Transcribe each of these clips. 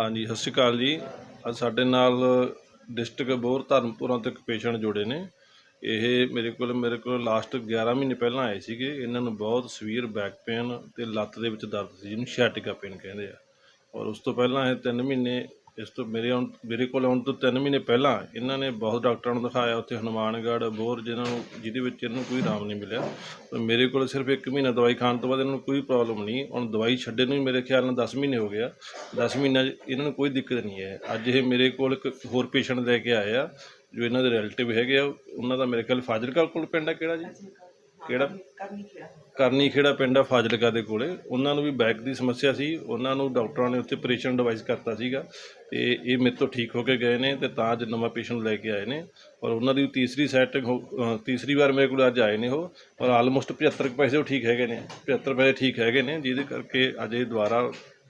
ਹਾਂਜੀ, ਸਤਿ ਸ਼੍ਰੀ ਅਕਾਲ ਜੀ। ਅੱਜ ਸਾਡੇ ਨਾਲ ਡਿਸਟ੍ਰਿਕਟ ਬੋਰ ਧਰਮਪੁਰਾਂ ਤੋਂ ਇੱਕ ਪੇਸ਼ੈਂਟ ਜੁੜੇ ਨੇ। ਇਹ ਮੇਰੇ ਕੋਲ ਮੇਰੇ ਕੋਲ ਲਾਸਟ 11 ਮਹੀਨੇ ਪਹਿਲਾਂ ਆਏ ਸੀਗੇ। ਇਹਨਾਂ ਨੂੰ ਬਹੁਤ ਸਵੀਅਰ ਬੈਕ ਪੇਨ ਤੇ ਲੱਤ ਦੇ ਵਿੱਚ ਦਰਦ ਸੀ, ਜਿਹਨੂੰ ਸ਼ੈਟਿਕਾ ਪੇਨ ਕਹਿੰਦੇ ਆ। ਔਰ ਉਸ ਤੋਂ ਪਹਿਲਾਂ ਇਹ 3 ਮਹੀਨੇ ਇਸ ਤੋਂ ਮੇਰੇ ਆਉਣ ਮੇਰੇ ਕੋਲ ਆਉਣ ਤੋਂ 3 ਮਹੀਨੇ ਪਹਿਲਾਂ ਇਹਨਾਂ ਨੇ ਬਹੁਤ ਡਾਕਟਰਾਂ ਨੂੰ ਦਿਖਾਇਆ, ਉੱਥੇ ਹਨੂਮਾਨਗੜ੍ਹ ਬੋਰ ਜਿਹਨਾਂ ਨੂੰ, ਜਿਹਦੇ ਵਿੱਚ ਇਹਨਾਂ ਨੂੰ ਕੋਈ ਆਰਾਮ ਨਹੀਂ ਮਿਲਿਆ। ਪਰ ਮੇਰੇ ਕੋਲ ਸਿਰਫ 1 ਮਹੀਨਾ ਦਵਾਈ ਖਾਣ ਤੋਂ ਬਾਅਦ ਇਹਨਾਂ ਨੂੰ ਕੋਈ ਪ੍ਰੋਬਲਮ ਨਹੀਂ। ਹੁਣ ਦਵਾਈ ਛੱਡੇ ਨੂੰ ਵੀ ਮੇਰੇ ਖਿਆਲ ਨਾਲ 10 ਮਹੀਨੇ ਹੋ ਗਿਆ 10 ਮਹੀਨਿਆਂ 'ਚ ਇਹਨਾਂ ਨੂੰ ਕੋਈ ਦਿੱਕਤ ਨਹੀਂ ਹੈ। ਅੱਜ ਇਹ ਮੇਰੇ ਕੋਲ ਇੱਕ ਹੋਰ ਪੇਸ਼ੈਂਟ ਲੈ ਕੇ ਆਏ ਆ, ਜੋ ਇਹਨਾਂ ਦੇ ਰਿਲੇਟਿਵ ਹੈਗੇ ਆ। ਉਹਨਾਂ ਦਾ ਮੇਰੇ ਖਿਆਲ ਫਾਜ਼ਿਲਕਾ ਕੋਲ ਪਿੰਡ ਆ ਕਿਹੜਾ ਜੀ? ਕਿਹੜਾ? ਕਰਨੀ ਖੇੜਾ ਪਿੰਡ ਆ ਫਾਜ਼ਿਲਕਾ ਦੇ ਕੋਲੇ। ਉਹਨਾਂ ਨੂੰ ਵੀ ਬੈਕ ਦੀ ਸਮੱਸਿਆ ਸੀ। ਉਹਨਾਂ ਨੂੰ ਡਾਕਟਰਾਂ ਨੇ ਉੱਥੇ ਆਪਰੇਸ਼ਨ ਡਿਵਾਈਸ ਕਰਤਾ ਸੀਗਾ। ਤੇ ਇਹ ਮੇਰੇ ਤੋਂ ਠੀਕ ਹੋ ਕੇ ਗਏ ਨੇ ਤੇ ਤਾਂ ਅੱਜ ਨਵਾਂ ਪੇਸ਼ੈਂਟ ਲੈ ਕੇ ਆਏ ਨੇ। ਔਰ ਉਹਨਾਂ ਦੀ ਤੀਸਰੀ ਸੈਟਿੰਗ ਤੀਸਰੀ ਵਾਰ ਮੇਰੇ ਕੋਲ ਅੱਜ ਆਏ ਨੇ ਉਹ। ਔਰ ਆਲਮੋਸਟ 75 ਕੁ ਪੈਸੇ ਉਹ ਠੀਕ ਹੈਗੇ ਨੇ। 75 ਪੈਸੇ ਠੀਕ ਹੈਗੇ ਨੇ ਜਿਹਦੇ ਕਰਕੇ ਅੱਜ ਇਹ ਦੁਬਾਰਾ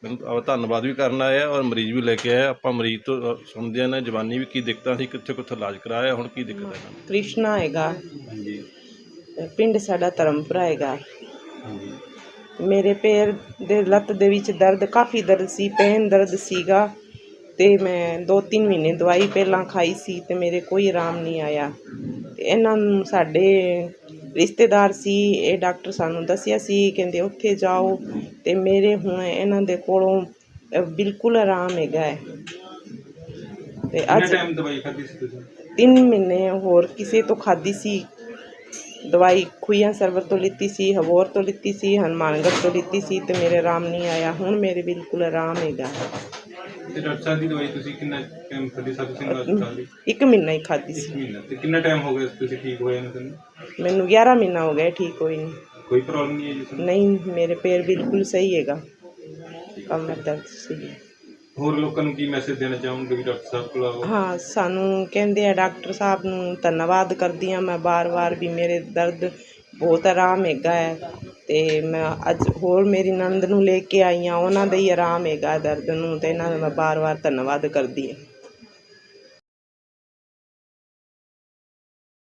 ਮੈਨੂੰ ਧੰਨਵਾਦ ਵੀ ਕਰਨ ਆਇਆ ਔਰ ਮਰੀਜ਼ ਵੀ ਲੈ ਕੇ ਆਇਆ ਆਪਾਂ ਮਰੀਜ਼ ਤੋਂ ਸੁਣਦੇ ਆ ਨਾ ਜਵਾਨੀ ਵੀ ਕੀ ਦਿੱਕਤਾਂ ਸੀ ਕਿੱਥੇ ਕਿੱਥੇ ਇਲਾਜ ਕਰਾਇਆ ਹੁਣ ਕੀ ਦਿੱਕਤ ਹੈ ਕ੍ਰਿਸ਼ਨਾ ਹੈਗਾ। ਹਾਂਜੀ। ਪਿੰਡ ਸਾਡਾ ਧਰਮਪੁਰਾ ਹੈਗਾ। ਹਾਂਜੀ ਮੇਰੇ ਪੈਰ ਦੇ ਲੱਤ ਦੇ ਵਿੱਚ ਦਰਦ ਕਾਫੀ ਦਰਦ ਸੀ ਪੈਨ ਦਰਦ ਸੀਗਾ ਤੇ ਮੈਂ 2-3 ਮਹੀਨੇ ਦਵਾਈ ਪਹਿਲਾਂ ਖਾਈ ਸੀ ਤੇ ਮੇਰੇ ਕੋਈ ਆਰਾਮ ਨਹੀਂ ਆਇਆ। ਤੇ ਇਹਨਾਂ ਨੂੰ ਸਾਡੇ ਰਿਸ਼ਤੇਦਾਰ ਸੀ ਇਹ ਡਾਕਟਰ ਸਾਨੂੰ ਦੱਸਿਆ ਸੀ ਕਹਿੰਦੇ ਉੱਥੇ ਜਾਓ ਤੇ ਮੇਰੇ ਹੁਣ ਇਹਨਾਂ ਦੇ ਕੋਲੋਂ ਬਿਲਕੁਲ ਆਰਾਮ ਹੈਗਾ ਹੈ। ਤੇ ਕਿੰਨਾ ਅੱਜ ਟਾਈਮ ਦਵਾਈ ਖਾਧੀ ਸੀ ਤੁਸੀਂ? 3 ਮਹੀਨੇ ਹੋਰ ਕਿਸੇ ਤੋਂ ਖਾਧੀ ਸੀ। ਦਵਾਈ ਖੁਈਆਂ ਸਰਵਰ ਤੋਂ ਲਿੱਤੀ ਸੀ ਹਵੋਰ ਤੋਂ ਲਿੱਤੀ ਸੀ ਹਨੂੰਮਾਨਗੜ੍ਹ ਤੋਂ ਲਿੱਤੀ ਸੀ ਤੇ ਮੇਰੇ ਆਰਾਮ ਨਹੀਂ ਆਇਆ ਹੁਣ ਮੇਰੇ ਬਿਲਕੁਲ ਆਰਾਮ ਹੈਗਾ ਤੇ ਡਾਕਟਰ ਸਾਹਿਬ ਦੀ ਦਵਾਈ ਤੁਸੀਂ ਕਿੰਨਾ ਟਾਈਮ ਖਾਧੀ ਸਾਧ ਸਿੰਘ ਹਸਪਤਾਲ ਦੀ ਇੱਕ ਮਹੀਨਾ ਹੀ ਖਾਧੀ ਇੱਕ ਸੀ ਮਹੀਨਾ ਤੇ ਕਿੰਨਾ ਟਾਈਮ ਹੋ ਗਿਆ ਤੁਸੀਂ ਠੀਕ ਹੋਏ ਨੂੰ ਤੁਹਾਨੂੰ ਮੈਨੂੰ 11 ਮਹੀਨਾ ਹੋ ਗਿਆ ਠੀਕ ਹੋਈ ਨਹੀਂ ਕੋਈ ਪ੍ਰੋਬਲਮ ਨਹੀਂ ਹੈ ਜੀ ਤੁਹਾਨੂੰ ਨਹੀਂ ਮੇਰੇ ਪੈਰ ਬਿਲਕੁਲ ਸਹੀ ਹੈਗਾ ਕਮਰ ਦਰਦ ਸਹੀ ਹੈ ਹੋਰ ਲੋਕਾਂ ਨੂੰ ਕੀ ਮੈਸੇਜ ਦੇਣਾ ਚਾਹੋਗੇ ਵੀ ਡਾਕਟਰ ਸਾਹਿਬ ਕੋਲ ਆਓ? ਹਾਂ, ਸਾਨੂੰ ਕਹਿੰਦੇ ਆ ਡਾਕਟਰ ਸਾਹਿਬ ਨੂੰ ਧੰਨਵਾਦ ਕਰਦੀ ਹਾਂ। ਮੈਂ ਬਾਰ-ਬਾਰ ਵੀ ਮੇਰੇ ਦਰਦ ਬਹੁਤ ਆਰਾਮ ਹੈਗਾ ਹੈ ਤੇ ਮੈਂ ਅੱਜ ਹੋਰ ਮੇਰੀ ਨੰਦ ਨੂੰ ਲੈ ਕੇ ਆਈ ਹਾਂ। ਉਹਨਾਂ ਦਾ ਹੀ ਆਰਾਮ ਹੈਗਾ ਦਰਦ ਨੂੰ ਤੇ ਇਹਨਾਂ ਦਾ ਮੈਂ ਬਾਰ-ਬਾਰ ਧੰਨਵਾਦ ਕਰਦੀ ਹਾਂ।